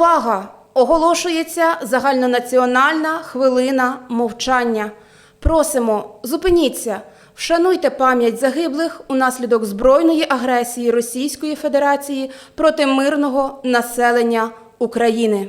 Увага! Оголошується загальнонаціональна хвилина мовчання. Просимо, зупиніться, вшануйте пам'ять загиблих унаслідок збройної агресії Російської Федерації проти мирного населення України.